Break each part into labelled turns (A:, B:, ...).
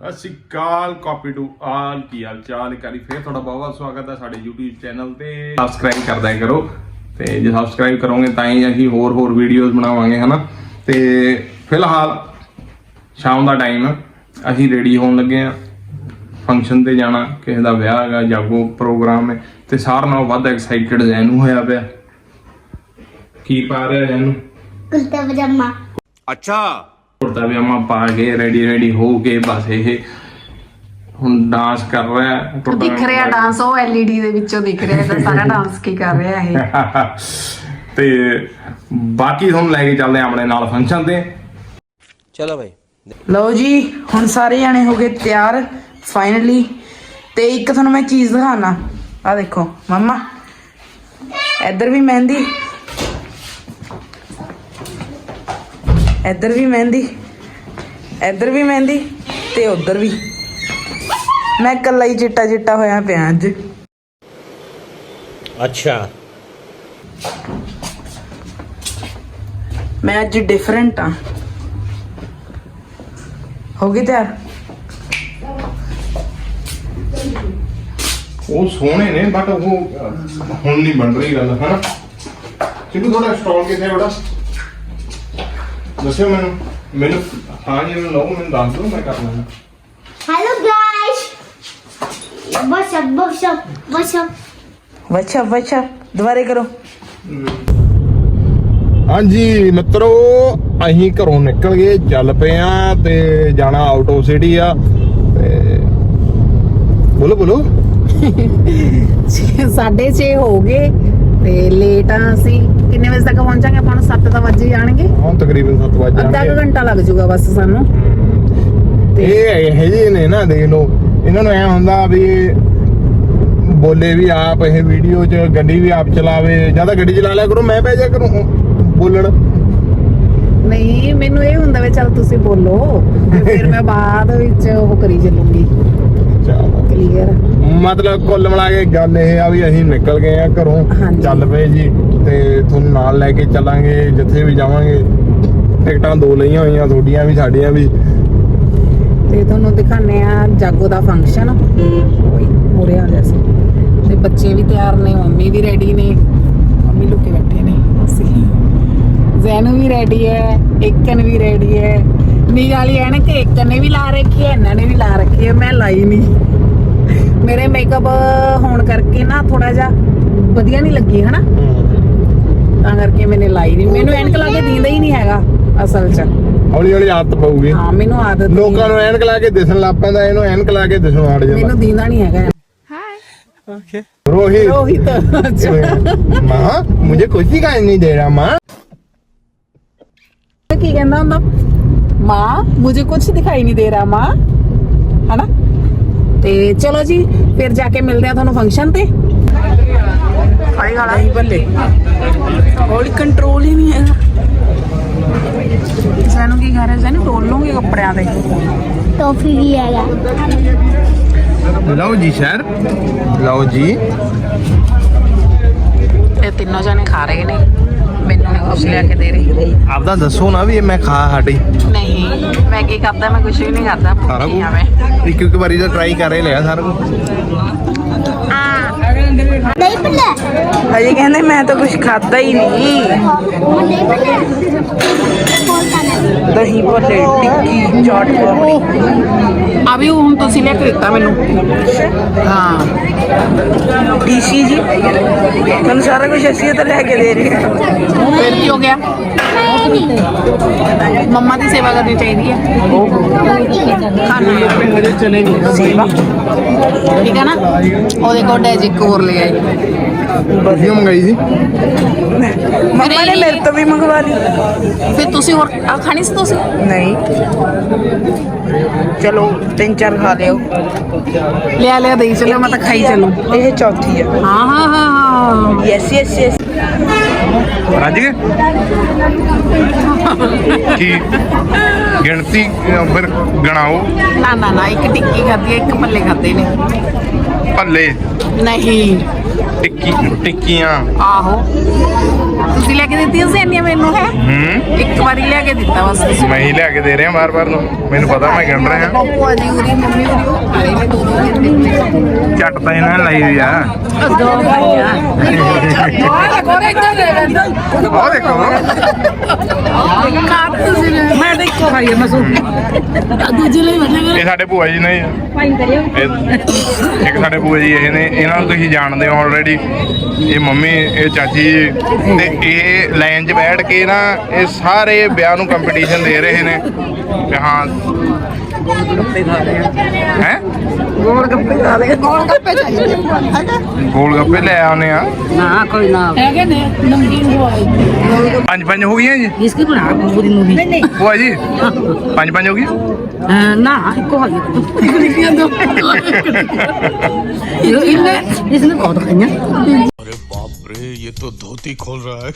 A: ਸਤਿ ਸ਼੍ਰੀ copy to all ਕੀ ਹਾਲ ਚਾਲ ਇੱਕ ਵਾਰੀ ਫੇਰ ਤੁਹਾਡਾ ਬਹੁਤ ਬਹੁਤ ਸਵਾਗਤ ਹੈ ਸਾਡੇ YouTube ਚੈਨਲ ਤੇ। ਸਬਸਕ੍ਰਾਈਬ ਕਰਦਾ ਕਰੋ ਤੇ ਜੇ ਸਬਸਕ੍ਰਾਈਬ ਕਰੋਗੇ ਤਾਂ ਹੀ ਅਸੀਂ ਹੋਰ ਹੋਰ ਵੀਡੀਓਜ਼ ਬਣਾਵਾਂਗੇ ਹਨਾ? ਤੇ ਫਿਲਹਾਲ ਸ਼ਾਮ ਦਾ ਟਾਈਮ ਅਸੀਂ ਰੈਡੀ ਹੋਣ ਲੱਗੇ ਆ ਫੰਕਸ਼ਨ ਤੇ ਜਾਣਾ ਕਿਸੇ ਦਾ ਵਿਆਹ ਹੈਗਾ ਜਾਗੋ ਪ੍ਰੋਗਰਾਮ ਹੈ ਤੇ ਸਾਰ ਨਾਲ ਵੱਧ ਐਕਸਾਈਟਡ ਜੈਨ ਹੋਇਆ ਪਿਆ। ਕੀ ਪਾ ਰਿਹਾ ਜੈਨ
B: ਕੁਲਤਾ ਪਜਾਮਾ।
C: ਅੱਛਾ।
A: ਕੁੜਤਾ ਪਜਾਮਾ ਪਾ ਕੇ ਰੈਡੀ ਰੈਡੀ ਹੋ ਕੇ ਬਸ ਇਹ ਹੁਣ ਡਾਂਸ ਕਰ ਰਿਹਾ ਹੈ
D: ਦਿਖ ਰਿਹਾ ਡਾਂਸ ਉਹ ਐਲਈਡੀ ਦੇ ਵਿੱਚੋਂ ਦਿਖ ਰਿਹਾ ਇਹਦਾ ਸਾਰਾ ਡਾਂਸ ਕੀ ਕਰ ਰਿਹਾ ਇਹ?
A: ਤੇ ਬਾਕੀ ਤੁਹਾਨੂੰ ਲੈ ਕੇ ਚੱਲਦੇ ਆ ਆਪਣੇ ਨਾਲ ਫੰਕਸ਼ਨ ਤੇ।
C: ਚਲੋ ਭਾਈ
E: ਲਓ ਜੀ ਹੁਣ ਸਾਰੇ ਜਾਣੇ ਹੋ ਗਏ ਤਿਆਰ ਫਾਈਨਲੀ ਤੇ ਇੱਕ ਤੁਹਾਨੂੰ ਮੈਂ ਚੀਜ਼ ਦਿਖਾਣਾ ਆ ਦੇਖੋ ਮਮਾ। ਇੱਧਰ ਵੀ ਮਹਿੰਦੀ। ਇੱਧਰ ਵੀ ਮਹਿੰਦੀ ਇੱਧਰ ਵੀ ਮਹਿੰਦੀ ਤੇ ਉੱਧਰ ਵੀ। ਮੈਂ ਇਕੱਲਾ ਹੀ ਚਿੱਟਾ ਚਿੱਟਾ ਹੋਇਆ ਪਿਆ ਅੱਜ।
C: ਅੱਛਾ।
E: ਮੈਂ ਅੱਜ ਡਿਫਰੈਂਟ ਆ। ਹੋ ਗਈ ਤਿਆਰ?
A: ਉਹ ਸੋਹਣੇ ਨੇ ਬਟ ਉਹ ਹੁਣ ਨਹੀਂ ਬਣ ਰਹੀ ਗੱਲ ਹਨਾ? ਕਿਉਂਕਿ ਥੋੜਾ ਸਟਾਲ ਕਿੱਥੇ ਬੜਾ ਦੱਸਿਓ ਮੈਨੂੰ ਮੈਨੂੰ ਹਾਂ ਜੀ ਮੈਨੂੰ ਲਓ ਮੈਨੂੰ ਦੱਸ ਦਿਓ ਮੈਂ ਕਰ ਲੈਣਾ
B: ਵਾਟਸ ਅਪ ਵਾਟਸ ਅਪ
E: ਵੱਛਾ ਵੱਛਾ ਦੁਬਾਰੇ ਕਰੋ
A: ਹਾਂਜੀ ਮਿੱਤਰੋ ਅਸੀਂ ਘਰੋਂ ਨਿਕਲ ਗਏ ਚੱਲ ਪਏ ਆ ਤੇ ਜਾਣਾ ਆਊਟ ਆਫ ਸਿਟੀ ਆ ਤੇ ਬੋਲੋ ਬੋਲੋ
D: 6:30 ਹੋ ਗਏ ਤੇ ਲੇਟ ਆ ਅਸੀਂ। ਕਿੰਨੇ ਵਜੇ ਤੱਕ ਪਹੁੰਚਾਂਗੇ? ਆਪਾਂ ਨੂੰ 7 ਤਾਂ ਵੱਜ ਹੀ ਜਾਣਗੇ।
A: ਹੁਣ ਤਕਰੀਬਨ 7 ਵਜੇ
D: ਅੱਧਾ ਕੁ ਘੰਟਾ ਲੱਗ ਜਾਊਗਾ ਬਸ ਸਾਨੂੰ।
A: ਇਹ ਇਹ ਜਿਹੇ ਨੇ ਨਾ ਦੇਖ ਲਓ। ਇਹਨਾਂ ਨੂੰ ਐ ਹੁੰਦਾ ਵੀ ਬੋਲੇ ਵੀ ਆਪ ਇਹ ਵੀਡੀਓ 'ਚ ਗੱਡੀ ਵੀ ਆਪ ਚਲਾਵੇ। ਜ਼ਿਆਦਾ ਗੱਡੀ ਚਲਾ ਲਿਆ ਕਰੋ ਮੈਂ ਬਹਿ ਜਾ ਕਰੂੰ। ਬੋਲਣ।
D: ਨਹੀਂ ਮੈਨੂੰ ਇਹ ਹੁੰਦਾ ਵੀ ਚੱਲ ਤੁਸੀਂ ਬੋਲੋ। ਤੇ ਫਿਰ ਮੈਂ ਬਾਅਦ ਵਿੱਚ ਉਹ ਕਰੀ ਚੱਲੂੰਗੀ।
A: ਚਲੋ
D: ਕਲੀਅਰ
A: ਮਤਲਬ ਕੁੱਲ ਮਿਲਾ ਕੇ ਗੱਲ ਇਹ ਆ ਵੀ ਅਸੀਂ ਨਿਕਲ ਗਏ ਆ ਘਰੋਂ।
D: ਹਾਂਜੀ।
A: ਚੱਲ ਪਏ ਜੀ ਤੇ ਤੁਹਾਨੂੰ ਨਾਲ ਲੈ ਕੇ ਚੱਲਾਂਗੇ ਜਿੱਥੇ ਵੀ ਜਾਵਾਂਗੇ। ਟਿਕਟਾਂ ਦੋ ਲਈਆਂ ਹੋਈਆਂ ਤੁਹਾਡੀਆਂ ਵੀ ਸਾਡੀਆਂ ਵੀ।
D: ਤੇ ਤੁਹਾਨੂੰ ਦਿਖਾਣੇ ਆ ਜਾਗੋ ਦਾ ਫੰਕਸ਼ਨ ਹੋਰੇ ਆ ਗਿਆ ਸੀ। ਤੇ ਬੱਚੇ ਵੀ ਤਿਆਰ ਨੇ ਮੰਮੀ ਵੀ ਰੈਡੀ ਨੇ। ਮੰਮੀ ਲੁਕੇ ਬੈਠੇ ਨੇ ਅਸੀਂ ਜ਼ੈਨੂ ਵੀ ਰੈਡੀ ਹੈ ਇੱਕਨ ਵੀ ਰੈਡੀ ਹੈ। ਨੀ ਵਾਲੀ ਐਨ ਕਿ ਇੱਕਨ ਨੇ ਵੀ ਲਾ ਰੱਖੀ ਹੈ ਇਹਨਾਂ ਨੇ ਵੀ ਲਾ ਰੱਖੀ ਹੈ ਮੈਂ ਲਾਈ ਨਹੀਂ ਮੇਰੇ ਮੇਕਅਪ ਹੋਣ ਕਰਕੇ ਨਾ ਥੋੜਾ ਜਿਹਾ ਵਧੀਆ ਨਹੀਂ ਲੱਗੀ ਹਨਾ? ਤਾਂ ਕਰਕੇ ਮੈਨੇ ਲਾਈ ਨਹੀਂ ਮੈਨੂੰ ਐਨਕ ਲਾ ਕੇ ਦੀਂਦਾ ਹੀ ਨਹੀਂ ਹੈਗਾ ਅਸਲ 'ਚ।
A: ਹੌਲੀ ਹੌਲੀ ਆਦਤ ਪਊਗੀ।
D: ਹਾਂ ਮੈਨੂੰ ਆਦਤ
A: ਲੋਕਾਂ ਨੂੰ ਐਨਕ ਲਾ ਕੇ ਦਿਸਣ ਲੱਗ ਪੈਂਦਾ ਇਹਨੂੰ ਐਨਕ ਲਾ ਕੇ ਦਿਸਣ ਹਟ ਜਾਂਦਾ।
D: ਮੈਨੂੰ ਦੀਂਦਾ ਨਹੀਂ ਹੈਗਾ
A: ਰੋਹਿਤ।
D: ਰੋਹਿਤ ਅੱਛਾ।
A: ਮਾਂ ਮੁਝੇ ਕੁਝ ਦਿਖਾਈ ਨਹੀਂ ਦੇ ਰਹਾ ਮਾਂ।
D: ਕੀ ਕਹਿੰਦਾ ਹੁੰਦਾ? ਮਾਂ ਮੁਝੇ ਕੁਝ ਦਿਖਾਈ ਨਹੀਂ ਦੇ ਰਹਾ ਮਾਂ। ਹਨਾ ਤੇ ਚਲੋ ਜੀ ਫਿਰ ਜਾ ਕੇ ਮਿਲਦੇ ਆ ਤੁਹਾਨੂੰ ਫੰਕਸ਼ਨ ਤੇ।
E: ਆਈ ਗਾਣਾ ਨਹੀਂ ਬੱਲੇ। ਹੌਲੀ ਕੰਟਰੋਲ ਹੀ ਨਹੀਂ ਹੈਗਾ। ਸਾਨੂੰ ਕੀ ਕਰ ਰਿਹਾ ਸਾਨੂੰ ਟੋਲ ਲੂੰਗੇ ਕੱਪੜਿਆਂ ਤੇ।
B: ਟੌਫੀ ਵੀ ਹੈਗਾ
A: ਲਓ ਜੀ ਸਰ ਲਓ ਜੀ।
D: ਇਹ ਤਿੰਨੋਂ ਜਣੇ ਖਾ ਰਹੇ ਨੇ। ਮੈਨੂੰ ਨਹੀਂ ਕੁਝ ਲਿਆ ਕੇ ਦੇ ਰਹੀ।
A: ਆਪਦਾ ਦੱਸੋ ਨਾ ਵੀ ਇਹ ਮੈਂ ਖਾ ਹਟੀ।
D: ਨਹੀਂ। ਮੈਂ ਕੀ ਕਰਦਾ ਮੈਂ ਕੁਝ ਵੀ ਨਹੀਂ ਕਰਦਾ
A: ਸਾਰਾ
D: ਭੁੱਖੀ ਆ
A: ਕੁਝ
D: ਮੈਂ।
A: ਇੱਕ ਇੱਕ ਵਾਰੀ ਤਾਂ ਟਰਾਈ ਕਰ ਹੀ ਲਿਆ ਸਾਰਾ ਕੁਝ
B: ਨਹੀਂ ਪੱਲੇ
E: ਹਜੇ ਕਹਿੰਦੇ ਮੈਂ ਤਾਂ ਕੁਝ ਖਾਦਾ ਹੀ ਨਹੀਂ।
B: ਨਹੀਂ ਪੱਲੇ ਬੋਲਤਾ ਨਾ
E: ਦਹੀਂ ਭੱਲੇ ਟਿੱਕੀ ਚਾਟ ਪਾਪੜੀ
D: ਆ ਵੀ ਹੁਣ ਤੁਸੀਂ ਲਿਆ ਕੇ ਦਿੱਤਾ ਮੈਨੂੰ। ਹਾਂ।
E: ਡੀਸੀ ਜੀ ਤੁਹਾਨੂੰ ਸਾਰਾ ਕੁਝ ਅਸੀਂ ਤਾਂ ਲੈ ਕੇ ਦੇ ਰਹੇ ਹਾਂ।
D: ਫਿਰ ਕੀ ਹੋ ਗਿਆ? ਮੰਮਾ ਦੀ ਸੇਵਾ ਕਰਨੀ ਚਾਹੀਦੀ ਹੈ। ਖਾਣਾ।
A: ਹਜੇ ਚਲੇ ਨਹੀਂ
E: ਸੇਵਾ।
D: ਠੀਕ ਹੈ ਨਾ? ਉਹਦੇ ਕੋਲ ਡੈਜਿਕ ਹੋਰ ਲੈ ਆਈ
A: ਵਧੀਆ ਮੰਗਾਈ ਸੀ?
E: ਮੰਮਾ ਨੇ ਮੇਰੇ ਤੋਂ ਵੀ ਮੰਗਵਾ ਲਈ।
D: ਫਿਰ ਤੁਸੀਂ ਹੋਰ ਆ ਖਾਣੀ ਸੀ ਤੁਸੀਂ?
E: ਨਹੀਂ। ਚਲੋ। ਤਿੰਨ ਚਾਰ ਖਾ ਲਿਓ।
D: ਲਿਆ ਲਿਆ ਦੇਈ ਚੱਲਿਓ ਮੈਂ ਤਾਂ ਖਾਈ ਚੱਲੂ।
E: ਇਹ ਚੌਥੀ ਹੈ
D: ਹਾਂ ਹਾਂ ਹਾਂ ਹਾਂ।
E: ਯੈਸ ਯੈਸ ਯੈਸ
A: ਰੱਜ? ਗਏ ਕੀ ਗਿਣਤੀ ਫਿਰ ਗਣਾਓ।
D: ਨਾ ਨਾ ਨਾ ਇੱਕ ਟਿੱਕੀ ਖਾਧੀ ਹੈ ਇੱਕ ਪੱਲੇ ਖਾਦੇ ਨੇ।
A: ਭੱਲੇ।
D: ਨਹੀਂ।
A: ਟਿੱਕੀ ਟਿੱਕੀ ਟਿੱਕੀਆਂ?
F: ਆਹੋ। ਤੁਸੀਂ ਲੈ ਕੇ ਦਿੱਤੀਆਂ ਸੀ ਇੰਨੀਆਂ ਮੈਨੂੰ ਹੈ?
A: ਹੂੰ?
F: ਇੱਕ ਵਾਰੀ ਲਿਆ ਕੇ ਦਿੱਤਾ ਬਸ ਤੁਸੀਂ।
A: ਮੈਂ ਹੀ ਲਿਆ ਕੇ ਦੇ ਰਿਹਾ ਬਾਰ-ਬਾਰ ਨੂੰ। ਮੈਨੂੰ ਪਤਾ ਮੈਂ ਗਿਣ ਰਿਹਾ।
F: ਭੂਆ ਜੀ ਉਰੀ ਮੰਮੀ ਉਰੀ ਉਹ ਖਾਏ ਨੇ ਦੋ ਦੋ ਦਿੱਤੇ
A: ਝੱਟ ਤਾਂ ਇਹਨਾਂ ਨੇ ਲਾਈ ਹੋਈ ਆ।
F: ਦੋ ਭਾਈਆਂ ਆਹ ਕੋਰੇ ਇੱਧਰ ਦੇ ਬੰਦਾ
A: ਉਹ ਦੇਖੋ।
F: ਮੈਂ ਤਾਂ ਇੱਕੋ ਖਾਈ ਆ ਮਸੂ ਦੂਜੀ ਲਈ ਬੰਦੇ
A: ਇਹ ਸਾਡੇ ਭੂਆ ਜੀ ਨੇ ਇੱਕ ਸਾਡੇ ਭੂਆ ਜੀ ਇਹ ਨੇ ਇਹਨਾਂ ਨੂੰ ਤੁਸੀਂ ਜਾਣਦੇ ਹੋ ਆਲਰੇਡੀ ਇਹ ਮੰਮੀ ਇਹ ਚਾਚੀ ਤੇ ਇਹ ਲਾਈਨ 'ਚ ਬੈਠ ਕੇ ਨਾ ਇਹ ਸਾਰੇ ਵਿਆਹ ਨੂੰ ਕੰਪੀਟੀਸ਼ਨ ਦੇ ਰਹੇ ਨੇ। ਕਿ ਹਾਂ।
F: ਗੋਲ ਗੱਪੇ ਲੈ
A: ਆਉਨੇ ਆ।
F: ਨਾ ਕੋਈ ਨਾ ਹੈਗੇ ਨੇ ਨਮਕੀਨ ਹੋਏ
A: ਪੰਜ ਪੰਜ ਹੋ ਗਈਆਂ ਜੀ?
F: ਇਸ ਕੀ ਬਣਾ ਪੂਰੀ ਨੂੰ ਨਹੀਂ
A: ਨਹੀਂ। ਜੀ ਪੰਜ ਪੰਜ ਹੋ
F: ਗਈ ਨਾ ਇੱਕੋ ਹਾਲੀ ਇੱਕ ਲਿਖੀਆਂ ਇਹਨੇ ਇਸ ਬਹੁਤ ਖਾਈਆਂ।
C: अरे बाप रे, ये तो धोती खोल रहा है।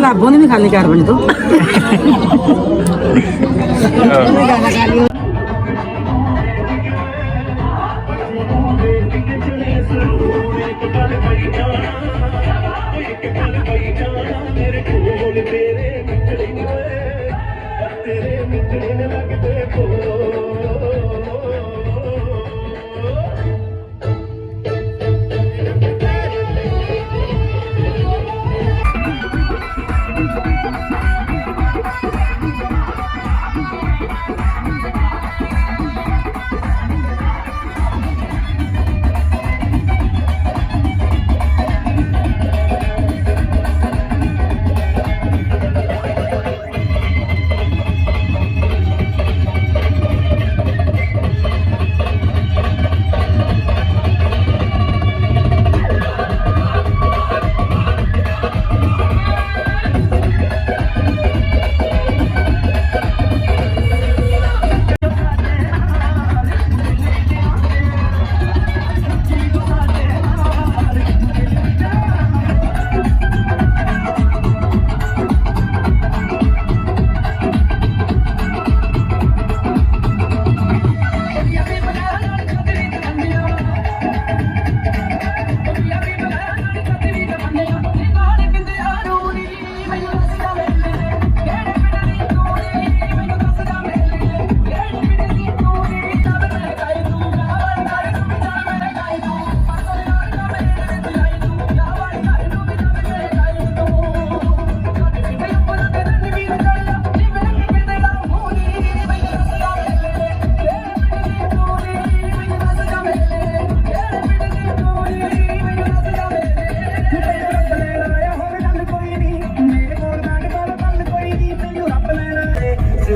F: लाभों ने भी खाने चार बने तो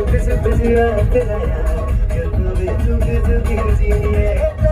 F: busy, busy, busy, busy, busy, busy, busy, busy, busy,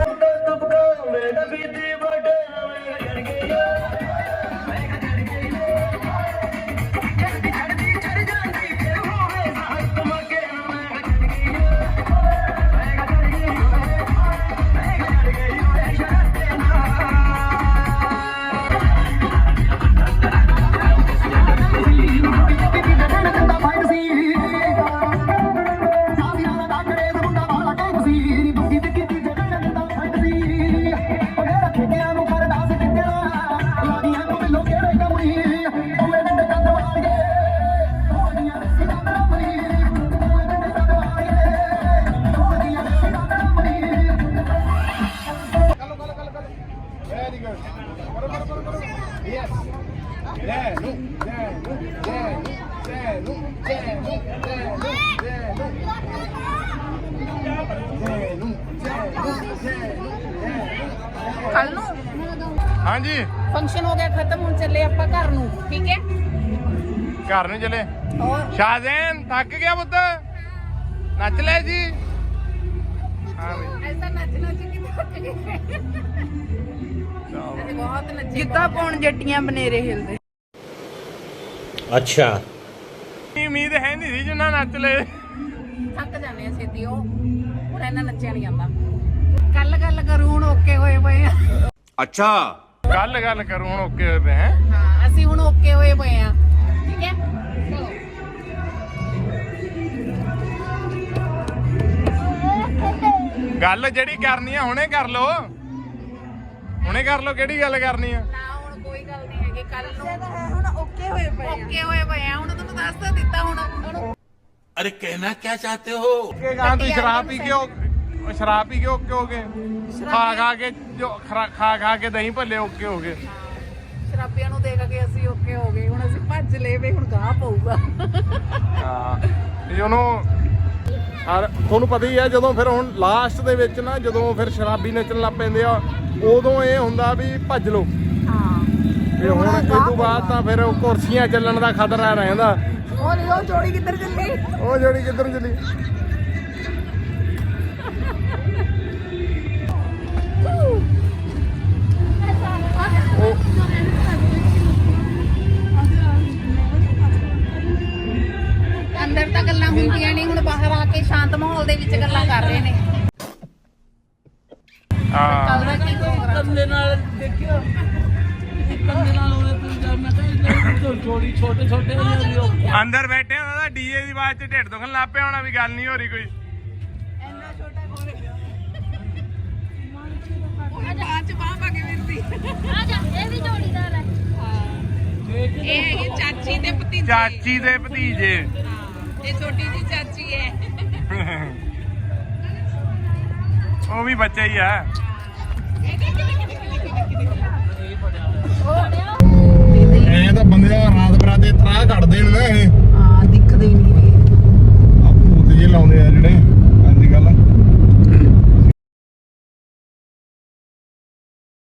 F: ਕੱਲ ਨੂੰ?
A: ਹਾਂਜੀ।
F: ਫੰਕਸ਼ਨ ਹੋ ਗਿਆ ਖਤਮ ਹੁਣ ਚੱਲੇ ਆਪਾਂ ਘਰ ਨੂੰ ਠੀਕ ਹੈ?
A: ਘਰ ਨੂੰ ਚੱਲੇ। ਸ਼ਾਜ਼ੈਨ ਥੱਕ ਗਿਆ ਪੁੱਤ? ਨੱਚ ਲੈ ਜੀ। ਹਾਂ ਬਈ।
F: ਐਸਾ ਨੱਚ ਨੱਚ ਕੇ ਥੱਕ ਗਏ। ਬਹੁਤ ਨੱਚੇ
D: ਜਿੱਦਾਂ ਪੌਣ ਜੱਟੀਆਂ ਬਨੇਰੇ ਹਿਲਦੇ।
A: ਅੱਛਾ। ਉਮੀਦ ਹੈ ਨਹੀਂ ਸੀ ਜਿੰਨਾ ਨੱਚ ਲੈ
F: ਥੱਕ ਜਾਂਦੇ ਆ ਛੇਤੀ ਉਹ। ਹੁਣ ਇਹਨਾਂ ਨੱਚਿਆ ਨਹੀਂ ਜਾਂਦਾ। ਕਰੂੰ ਓਕੇ ਹੋਏ ਪਏ ਆ।
C: ਅੱਛਾ।
A: ਕੱਲ ਗੱਲ ਕਰੂੰ ਹੁਣ ਓਕੇ ਹੋਏ ਪਏ ਹਾਂ।
F: ਅਸੀਂ ਹੁਣ ਓਕੇ ਹੋਏ ਪਏ ਆ। ਠੀਕ ਹੈ?
A: ਗੱਲ ਜਿਹੜੀ ਕਰਨੀ ਆ ਹੁਣੇ ਕਰ ਲੋ ਹੁਣੇ ਕਰ ਲਓ ਕਿਹੜੀ ਗੱਲ ਕਰਨੀ ਆ?
D: ਹੁਣ ਕੋਈ ਗੱਲ ਨਹੀਂ ਹੈਗੀ ਓਕੇ ਓਕੇ ਹੋਏ ਪਏ ਆ। ਦੱਸ ਦਿੱਤਾ
C: ਅਰੇ ਕਹਿਣਾ ਕੀ ਚਾਹਤੇ ਹੋ?
A: ਕਿ ਗਾਂ ਤੂੰ ਸ਼ਰਾਬ ਪੀ ਕੇ ਉਹ ਸ਼ਰਾਬ ਪੀ ਕੇ ਓਕੇ ਹੋ ਗਏ? ਖਾ ਖਾ ਕੇ ਜੋ ਖਰਾ- ਖਾ ਖਾ ਕੇ ਦਹੀਂ ਭੱਲੇ ਓਕੇ ਹੋ ਗਏ?
D: ਸ਼ਰਾਬੀਆਂ ਨੂੰ ਦੇਖ ਕੇ ਅਸੀਂ ਓਕੇ ਹੋ ਗਏ। ਹੁਣ ਅਸੀਂ ਭੱਜ ਲਏ ਵੀ ਹੁਣ ਗਾਹ ਪਊਗਾ।
A: ਹਾਂ ਤੇ ਉਹਨੂੰ ਔਰ ਤੁਹਾਨੂੰ ਪਤਾ ਹੀ ਹੈ ਜਦੋਂ ਫਿਰ ਹੁਣ ਲਾਸਟ ਦੇ ਵਿੱਚ ਨਾ ਜਦੋਂ ਫਿਰ ਸ਼ਰਾਬੀ ਨੱਚਣ ਲੱਗ ਪੈਂਦੇ ਆ ਉਦੋਂ ਇਹ ਹੁੰਦਾ ਵੀ ਭੱਜ ਲਓ।
D: ਹਾਂ।
A: ਤੇ ਹੁਣ ਇਸ ਤੋਂ ਬਾਅਦ ਤਾਂ ਫਿਰ ਉਹ ਕੁਰਸੀਆਂ ਚੱਲਣ ਦਾ ਖਤਰਾ ਰਹਿੰਦਾ।
D: ਉਹ ਨਹੀਂ ਉਹ ਜੋੜੀ ਕਿੱਧਰ ਚੱਲੀ?
A: ਉਹ ਜਿਹੜੀ ਕਿੱਧਰ ਨੂੰ ਚਲੀ?
G: ਛੋਟੀ ਉਹ
A: ਅੰਦਰ ਬੈਠੇ ਉਹਨਾਂ ਦਾ ਡੀਜੇ ਦੀ ਆਵਾਜ਼ 'ਚ ਢਿੱਡ ਦੁਖਣ ਲੱਗ ਪਿਆ ਹੋਣਾ ਵੀ ਗੱਲ ਨਹੀਂ ਹੋ ਰਹੀ ਕੋਈ।
D: ਇੰਨਾ ਛੋਟਾ ਕੋਲ ਉਹ ਬਾਅਦ ਚ ਬਾਹ ਪਾ ਕੇ ਮਿਲਦੀ
B: ਆ ਜਾ ਇਹ ਵੀ ਜੋੜੀਦਾਰ ਹੈ
D: ਇਹ ਹੈਗੀ ਚਾਚੀ ਤੇ ਭਤੀਜੇ।
A: ਚਾਚੀ ਦੇ ਭਤੀਜੇ।
D: ਇਹ ਛੋਟੀ ਜੀ ਚਾਚੀ ਹੈ।
A: ਉਹ ਵੀ ਬੱਚਾ ਹੀ ਆ। ਹੁੰਦੇ ਆ ਰਾਤ ਬਰਾਤੇ ਤਰਾ ਕੱਢਦੇ ਨੇ ਨਾ ਇਹ। ਹਾਂ ਦਿਖਦੇ ਨਹੀਂ ਇਹ ਆ ਭੂਤ ਜੇ ਲਾਉਂਦੇ ਆ ਜਿਹੜੇ।